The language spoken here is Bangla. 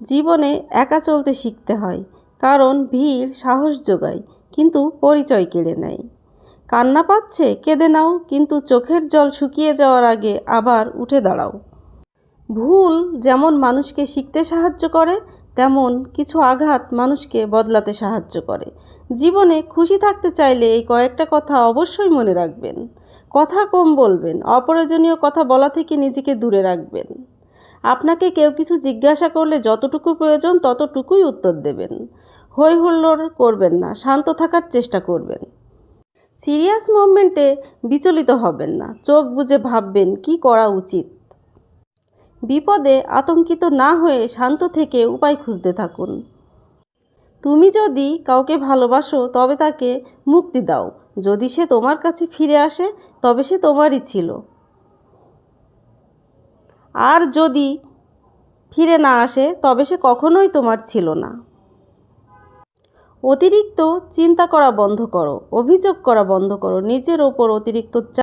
জীবনে একা চলতে শিখতে হয়, কারণ ভিড় সাহস যোগায়, কিন্তু পরিচয় কেড়ে নেয়। কান্না পাচ্ছে, কেঁদে নাও, কিন্তু চোখের জল শুকিয়ে যাওয়ার আগে আবার উঠে দাঁড়াও। ভুল যেমন মানুষকে শিখতে সাহায্য করে, তেমন কিছু আঘাত মানুষকে বদলাতে সাহায্য করে। জীবনে খুশি থাকতে চাইলে এই কয়েকটা কথা অবশ্যই মনে রাখবেন। কথা কম বলবেন, অপ্রয়োজনীয় কথা বলা থেকে নিজেকে দূরে রাখবেন। আপনাকে কেউ কিছু জিজ্ঞাসা করলে যতটুকু প্রয়োজন ততটুকুই উত্তর দেবেন। হই হুল্লোড় করবেন না, শান্ত থাকার চেষ্টা করবেন। সিরিয়াস মুভমেন্টে বিচলিত হবেন না, চোখ বুজে ভাববেন কি করা উচিত। বিপদে আতঙ্কিত না হয়ে শান্ত থেকে উপায় খুঁজতে থাকুন। তুমি যদি কাউকে ভালোবাসো, তবে তাকে মুক্তি দাও। যদি সে তোমার কাছে ফিরে আসে, তবে সে তোমারই ছিল। আর যদি ফিরে না আসে, তবে সে কখনোই তোমার ছিল না। অতিরিক্ত চিন্তা করা বন্ধ করো, অভিযোগ করা বন্ধ করো, নিজের ওপর অতিরিক্ত